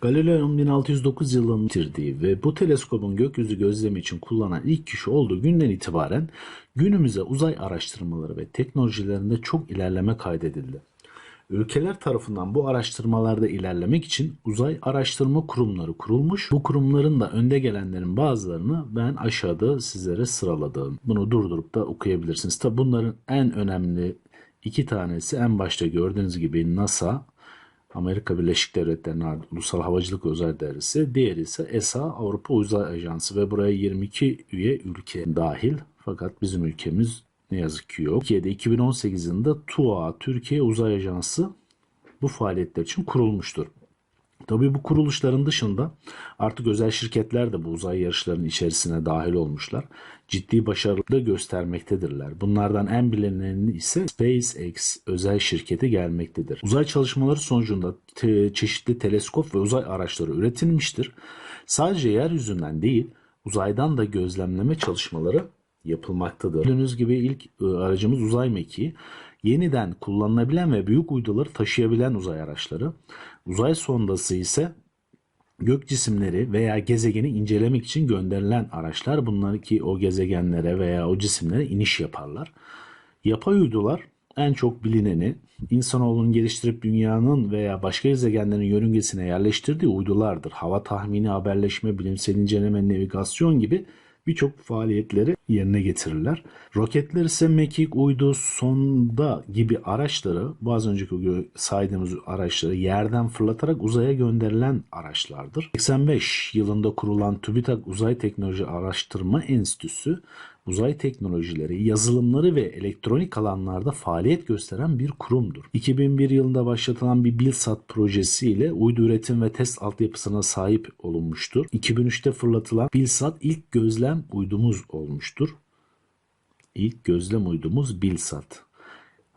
Galileo'nun 1609 yılında bitirdiği ve bu teleskobun gökyüzü gözlemi için kullanan ilk kişi olduğu günden itibaren günümüze uzay araştırmaları ve teknolojilerinde çok ilerleme kaydedildi. Ülkeler tarafından bu araştırmalarda ilerlemek için uzay araştırma kurumları kurulmuş. Bu kurumların da önde gelenlerin bazılarını ben aşağıda sizlere sıraladım. Bunu durdurup da okuyabilirsiniz. Tabi bunların en önemli iki tanesi en başta gördüğünüz gibi NASA, Amerika Birleşik Devletleri'nin Ulusal Havacılık Özel Dairesi, diğeri ise ESA Avrupa Uzay Ajansı ve buraya 22 üye ülke dahil. Fakat bizim ülkemiz ne yazık ki yok. Türkiye'de 2018 yılında TUA Türkiye Uzay Ajansı bu faaliyetler için kurulmuştur. Tabii bu kuruluşların dışında artık özel şirketler de bu uzay yarışlarının içerisine dahil olmuşlar. Ciddi başarı da göstermektedirler. Bunlardan en bilineni ise SpaceX özel şirketi gelmektedir. Uzay çalışmaları sonucunda te- çeşitli teleskop ve uzay araçları üretilmiştir. Sadece yeryüzünden değil, uzaydan da gözlemleme çalışmaları yapılmaktadır. Gördüğünüz gibi ilk e, aracımız uzay mekiği. Yeniden kullanılabilen ve büyük uyduları taşıyabilen uzay araçları. Uzay sondası ise gök cisimleri veya gezegeni incelemek için gönderilen araçlar. Bunlar ki o gezegenlere veya o cisimlere iniş yaparlar. Yapay uydular en çok bilineni insanoğlunun geliştirip dünyanın veya başka gezegenlerin yörüngesine yerleştirdiği uydulardır. Hava tahmini, haberleşme, bilimsel inceleme, navigasyon gibi birçok faaliyetleri yerine getirirler. Roketler ise mekik, uydu, sonda gibi araçları, bu önceki saydığımız araçları yerden fırlatarak uzaya gönderilen araçlardır. 85 yılında kurulan TÜBİTAK Uzay Teknoloji Araştırma Enstitüsü, uzay teknolojileri, yazılımları ve elektronik alanlarda faaliyet gösteren bir kurumdur. 2001 yılında başlatılan bir BILSAT projesi ile uydu üretim ve test altyapısına sahip olunmuştur. 2003'te fırlatılan BILSAT ilk gözlem uydumuz olmuştur. İlk gözlem uydumuz BILSAT.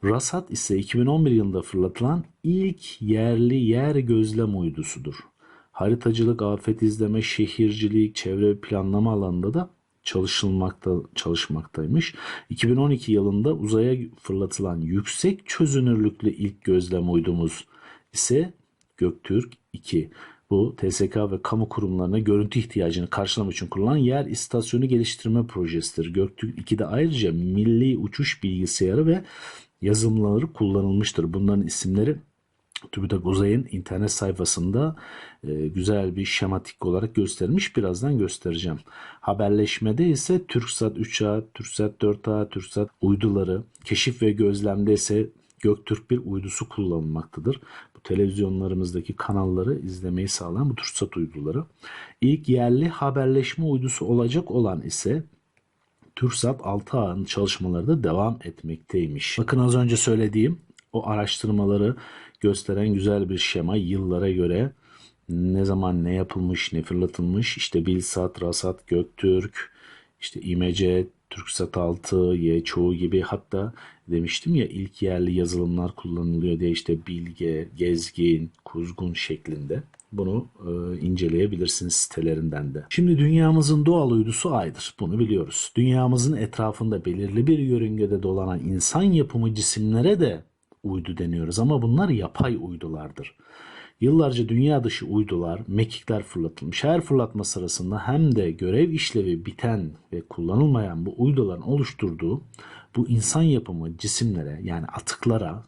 RASAT ise 2011 yılında fırlatılan ilk yerli yer gözlem uydusudur. Haritacılık, afet izleme, şehircilik, çevre planlama alanında da çalışılmakta çalışmaktaymış. 2012 yılında uzaya fırlatılan yüksek çözünürlüklü ilk gözlem uydumuz ise Göktürk 2. Bu TSK ve kamu kurumlarına görüntü ihtiyacını karşılamak için kullanılan yer istasyonu geliştirme projesidir. Göktürk 2'de ayrıca milli uçuş bilgisayarı ve yazılımları kullanılmıştır. Bunların isimleri TÜBİTAK Uzay'ın internet sayfasında e, güzel bir şematik olarak göstermiş. Birazdan göstereceğim. Haberleşmede ise TürkSat 3A, TürkSat 4A, TürkSat uyduları, keşif ve gözlemde ise Göktürk bir uydusu kullanılmaktadır. Bu televizyonlarımızdaki kanalları izlemeyi sağlayan bu TürkSat uyduları. İlk yerli haberleşme uydusu olacak olan ise TürkSat 6A'nın çalışmaları da devam etmekteymiş. Bakın az önce söylediğim o araştırmaları gösteren güzel bir şema yıllara göre ne zaman ne yapılmış, ne fırlatılmış. İşte Bilsat, Rasat, Göktürk, işte İMC, TürkSat 6, YÇO gibi hatta demiştim ya ilk yerli yazılımlar kullanılıyor diye işte Bilge, Gezgin, Kuzgun şeklinde. Bunu e, inceleyebilirsiniz sitelerinden de. Şimdi dünyamızın doğal uydusu Ay'dır. Bunu biliyoruz. Dünyamızın etrafında belirli bir yörüngede dolanan insan yapımı cisimlere de uydu deniyoruz ama bunlar yapay uydulardır. Yıllarca dünya dışı uydular, mekikler fırlatılmış. Her fırlatma sırasında hem de görev işlevi biten ve kullanılmayan bu uyduların oluşturduğu bu insan yapımı cisimlere yani atıklara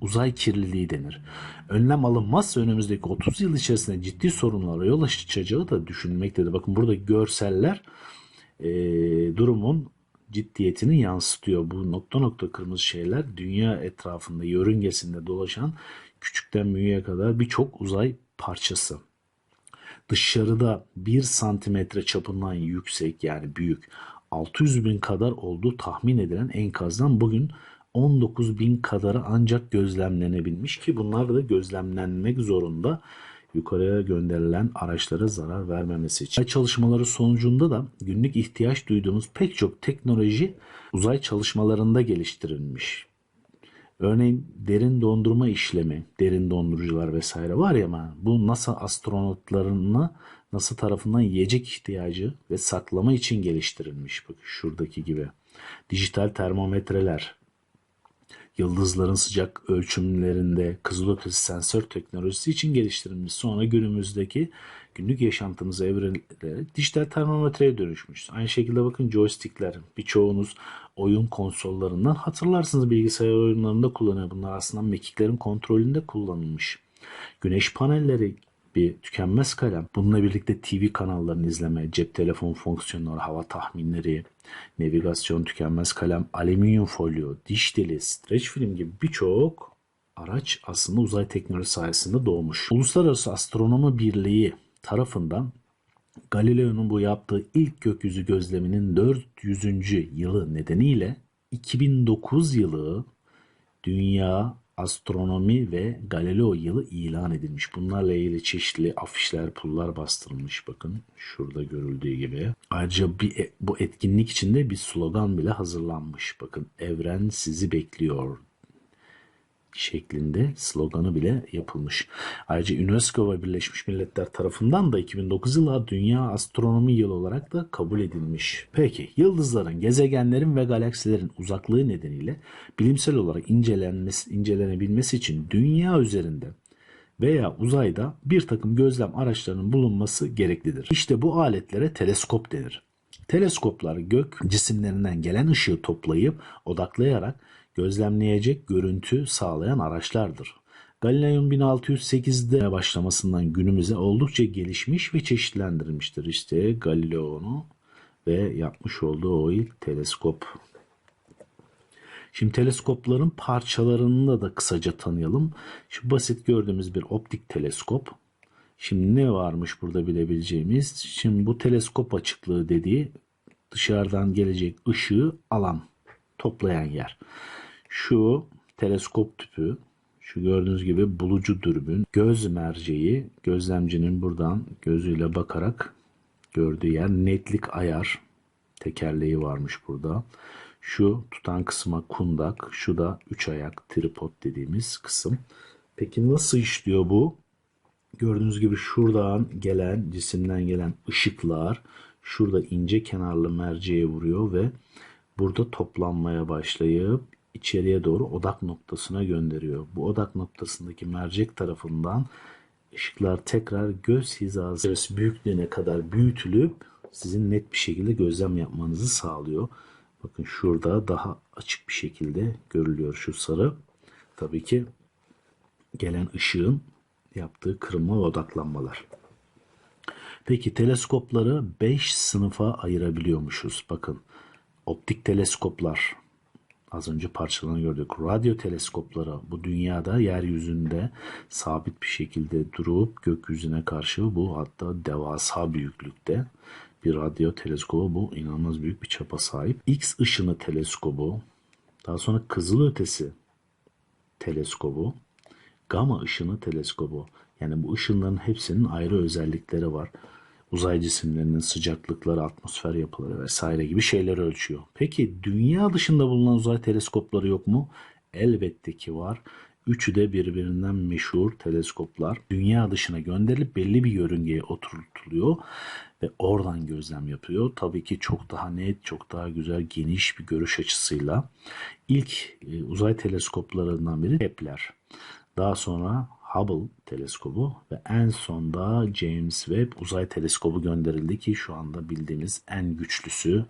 uzay kirliliği denir. Önlem alınmazsa önümüzdeki 30 yıl içerisinde ciddi sorunlara yol açacağı da düşünülmektedir. Bakın burada görseller e, durumun ciddiyetini yansıtıyor. Bu nokta nokta kırmızı şeyler dünya etrafında yörüngesinde dolaşan küçükten büyüğe kadar birçok uzay parçası. Dışarıda 1 santimetre çapından yüksek yani büyük 600 bin kadar olduğu tahmin edilen enkazdan bugün 19 bin kadarı ancak gözlemlenebilmiş ki bunlar da gözlemlenmek zorunda yukarıya gönderilen araçlara zarar vermemesi için. Uzay çalışmaları sonucunda da günlük ihtiyaç duyduğumuz pek çok teknoloji uzay çalışmalarında geliştirilmiş. Örneğin derin dondurma işlemi, derin dondurucular vesaire var ya ama bu NASA astronotlarına NASA tarafından yiyecek ihtiyacı ve saklama için geliştirilmiş. Bak şuradaki gibi. Dijital termometreler, Yıldızların sıcak ölçümlerinde kızılötesi sensör teknolojisi için geliştirilmiş. Sonra günümüzdeki günlük yaşantımıza evrilerek dijital termometreye dönüşmüş. Aynı şekilde bakın joystickler. Birçoğunuz oyun konsollarından hatırlarsınız bilgisayar oyunlarında kullanıyor. Bunlar aslında mekiklerin kontrolünde kullanılmış. Güneş panelleri bir tükenmez kalem. Bununla birlikte TV kanallarını izleme, cep telefon fonksiyonları, hava tahminleri, navigasyon tükenmez kalem, alüminyum folyo, diş teli, streç film gibi birçok araç aslında uzay teknolojisi sayesinde doğmuş. Uluslararası Astronomi Birliği tarafından Galileo'nun bu yaptığı ilk gökyüzü gözleminin 400. yılı nedeniyle 2009 yılı Dünya Astronomi ve Galileo yılı ilan edilmiş. Bunlarla ilgili çeşitli afişler, pullar bastırılmış. Bakın şurada görüldüğü gibi. Ayrıca bir, e, bu etkinlik içinde bir slogan bile hazırlanmış. Bakın evren sizi bekliyor şeklinde sloganı bile yapılmış. Ayrıca UNESCO ve Birleşmiş Milletler tarafından da 2009 yılı Dünya Astronomi Yılı olarak da kabul edilmiş. Peki yıldızların, gezegenlerin ve galaksilerin uzaklığı nedeniyle bilimsel olarak incelenmesi, incelenebilmesi için dünya üzerinde veya uzayda bir takım gözlem araçlarının bulunması gereklidir. İşte bu aletlere teleskop denir. Teleskoplar gök cisimlerinden gelen ışığı toplayıp odaklayarak gözlemleyecek görüntü sağlayan araçlardır. Galileo'nun 1608'de başlamasından günümüze oldukça gelişmiş ve çeşitlendirilmiştir. İşte Galileo'nu ve yapmış olduğu o ilk teleskop. Şimdi teleskopların parçalarını da kısaca tanıyalım. Şu basit gördüğümüz bir optik teleskop. Şimdi ne varmış burada bilebileceğimiz? Şimdi bu teleskop açıklığı dediği dışarıdan gelecek ışığı alan, toplayan yer. Şu teleskop tüpü, şu gördüğünüz gibi bulucu dürbün, göz merceği, gözlemcinin buradan gözüyle bakarak gördüğü yer, netlik ayar, tekerleği varmış burada. Şu tutan kısma kundak, şu da üç ayak tripod dediğimiz kısım. Peki nasıl işliyor bu? Gördüğünüz gibi şuradan gelen, cisimden gelen ışıklar şurada ince kenarlı merceğe vuruyor ve burada toplanmaya başlayıp içeriye doğru odak noktasına gönderiyor. Bu odak noktasındaki mercek tarafından ışıklar tekrar göz hizası büyüklüğüne kadar büyütülüp sizin net bir şekilde gözlem yapmanızı sağlıyor. Bakın şurada daha açık bir şekilde görülüyor şu sarı. Tabii ki gelen ışığın yaptığı kırılma ve odaklanmalar. Peki teleskopları 5 sınıfa ayırabiliyormuşuz. Bakın optik teleskoplar az önce parçalarını gördük. Radyo teleskopları bu dünyada yeryüzünde sabit bir şekilde durup gökyüzüne karşı bu hatta devasa büyüklükte bir radyo teleskobu bu inanılmaz büyük bir çapa sahip. X ışını teleskobu daha sonra kızıl ötesi teleskobu Gama ışını teleskobu. Yani bu ışınların hepsinin ayrı özellikleri var. Uzay cisimlerinin sıcaklıkları, atmosfer yapıları vesaire gibi şeyler ölçüyor. Peki dünya dışında bulunan uzay teleskopları yok mu? Elbette ki var. Üçü de birbirinden meşhur teleskoplar. Dünya dışına gönderilip belli bir yörüngeye oturtuluyor ve oradan gözlem yapıyor. Tabii ki çok daha net, çok daha güzel, geniş bir görüş açısıyla. İlk e, uzay teleskoplarından biri Kepler. Daha sonra Hubble teleskobu ve en sonda James Webb uzay teleskobu gönderildi ki şu anda bildiğimiz en güçlüsü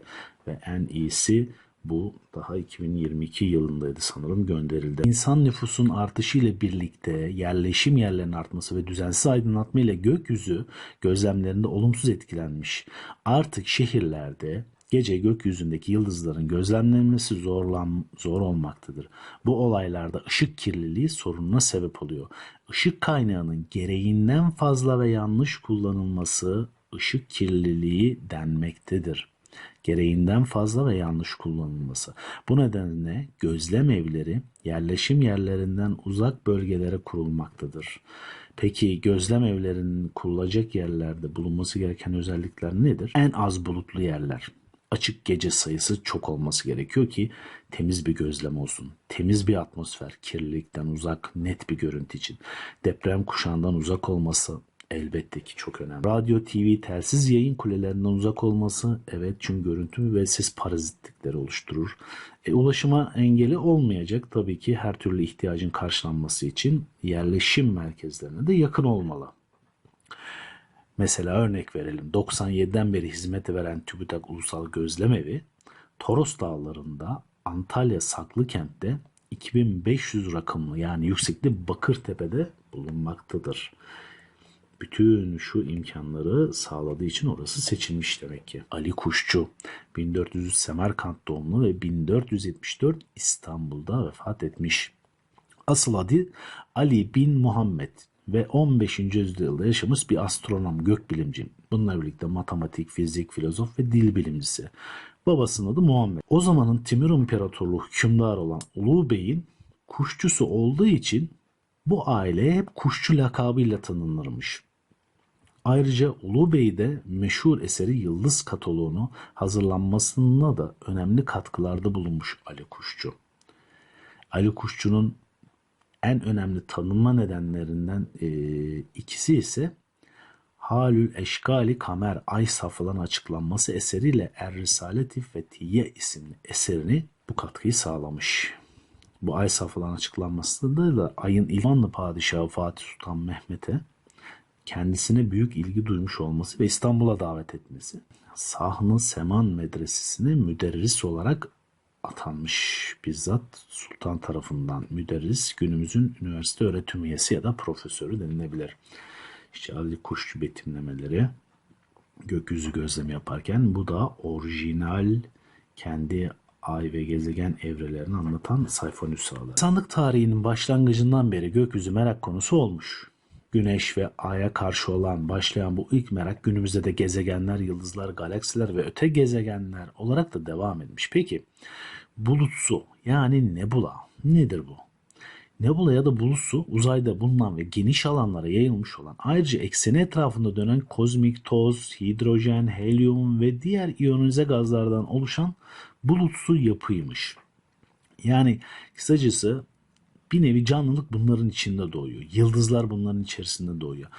ve en iyisi bu daha 2022 yılındaydı sanırım gönderildi. İnsan nüfusun artışı ile birlikte yerleşim yerlerinin artması ve düzensiz aydınlatma ile gökyüzü gözlemlerinde olumsuz etkilenmiş. Artık şehirlerde Gece gökyüzündeki yıldızların gözlemlenmesi zorlan, zor olmaktadır. Bu olaylarda ışık kirliliği sorununa sebep oluyor. Işık kaynağının gereğinden fazla ve yanlış kullanılması ışık kirliliği denmektedir. Gereğinden fazla ve yanlış kullanılması. Bu nedenle gözlem evleri yerleşim yerlerinden uzak bölgelere kurulmaktadır. Peki gözlem evlerinin kurulacak yerlerde bulunması gereken özellikler nedir? En az bulutlu yerler açık gece sayısı çok olması gerekiyor ki temiz bir gözlem olsun. Temiz bir atmosfer, kirlilikten uzak, net bir görüntü için. Deprem kuşağından uzak olması, Elbette ki çok önemli. Radyo, TV, telsiz yayın kulelerinden uzak olması evet çünkü görüntü ve ses parazitlikleri oluşturur. E, ulaşıma engeli olmayacak tabii ki her türlü ihtiyacın karşılanması için yerleşim merkezlerine de yakın olmalı. Mesela örnek verelim. 97'den beri hizmet veren TÜBİTAK Ulusal Gözlemevi Toros Dağları'nda Antalya Saklıkent'te 2500 rakımlı yani yüksekli Bakırtepe'de bulunmaktadır. Bütün şu imkanları sağladığı için orası seçilmiş demek ki. Ali Kuşçu 1400 Semerkant doğumlu ve 1474 İstanbul'da vefat etmiş. Asıl adı Ali bin Muhammed ve 15. yüzyılda yaşamış bir astronom, gökbilimci. Bununla birlikte matematik, fizik, filozof ve dil bilimcisi. Babasının adı Muhammed. O zamanın Timur İmparatorluğu hükümdarı olan Ulu Bey'in kuşçusu olduğu için bu aileye hep kuşçu lakabıyla tanınırmış. Ayrıca Ulu Bey'de meşhur eseri Yıldız Kataloğunu hazırlanmasına da önemli katkılarda bulunmuş Ali Kuşçu. Ali Kuşçu'nun en önemli tanınma nedenlerinden e, ikisi ise Halül Eşkali Kamer Ay safhalarının açıklanması eseriyle Er Risaleti Fethiye isimli eserini bu katkıyı sağlamış. Bu ay safhalarının açıklanmasında da ayın İlvanlı Padişahı Fatih Sultan Mehmet'e kendisine büyük ilgi duymuş olması ve İstanbul'a davet etmesi. Sahne Seman Medresesi'ne müderris olarak atanmış bizzat sultan tarafından müderris günümüzün üniversite öğretim üyesi ya da profesörü denilebilir. İşte Ali Kuşçu betimlemeleri gökyüzü gözlemi yaparken bu da orijinal kendi ay ve gezegen evrelerini anlatan sayfa nüshaları. İnsanlık tarihinin başlangıcından beri gökyüzü merak konusu olmuş. Güneş ve Ay'a karşı olan başlayan bu ilk merak günümüzde de gezegenler, yıldızlar, galaksiler ve öte gezegenler olarak da devam etmiş. Peki bulutsu yani nebula nedir bu? Nebula ya da bulutsu uzayda bulunan ve geniş alanlara yayılmış olan ayrıca ekseni etrafında dönen kozmik toz, hidrojen, helyum ve diğer iyonize gazlardan oluşan bulutsu yapıymış. Yani kısacası bir nevi canlılık bunların içinde doğuyor. Yıldızlar bunların içerisinde doğuyor.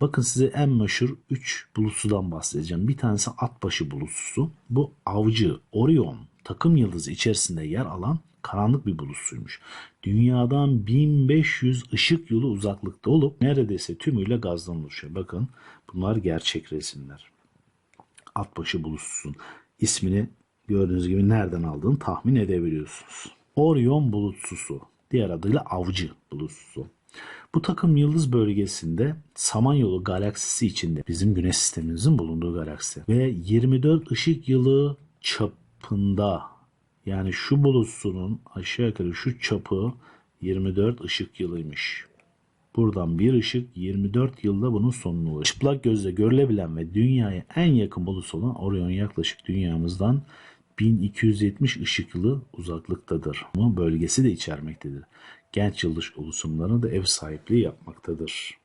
Bakın size en meşhur 3 bulutsudan bahsedeceğim. Bir tanesi Atbaşı bulutsusu. Bu avcı, Orion takım yıldızı içerisinde yer alan karanlık bir bulutsuymuş. Dünyadan 1500 ışık yılı uzaklıkta olup neredeyse tümüyle gazdan oluşuyor. Bakın bunlar gerçek resimler. Atbaşı bulutsusun ismini gördüğünüz gibi nereden aldığını tahmin edebiliyorsunuz. Orion bulutsusu diğer adıyla avcı bulutsusu. Bu takım yıldız bölgesinde Samanyolu galaksisi içinde bizim güneş sistemimizin bulunduğu galaksi ve 24 ışık yılı çapında yani şu bulutsunun aşağı yukarı şu çapı 24 ışık yılıymış. Buradan bir ışık 24 yılda bunun sonuna ulaşır. Çıplak gözle görülebilen ve dünyaya en yakın bulut olan Orion yaklaşık dünyamızdan 1270 ışık yılı uzaklıktadır. Ama bölgesi de içermektedir. Genç yıldız oluşumlarına da ev sahipliği yapmaktadır.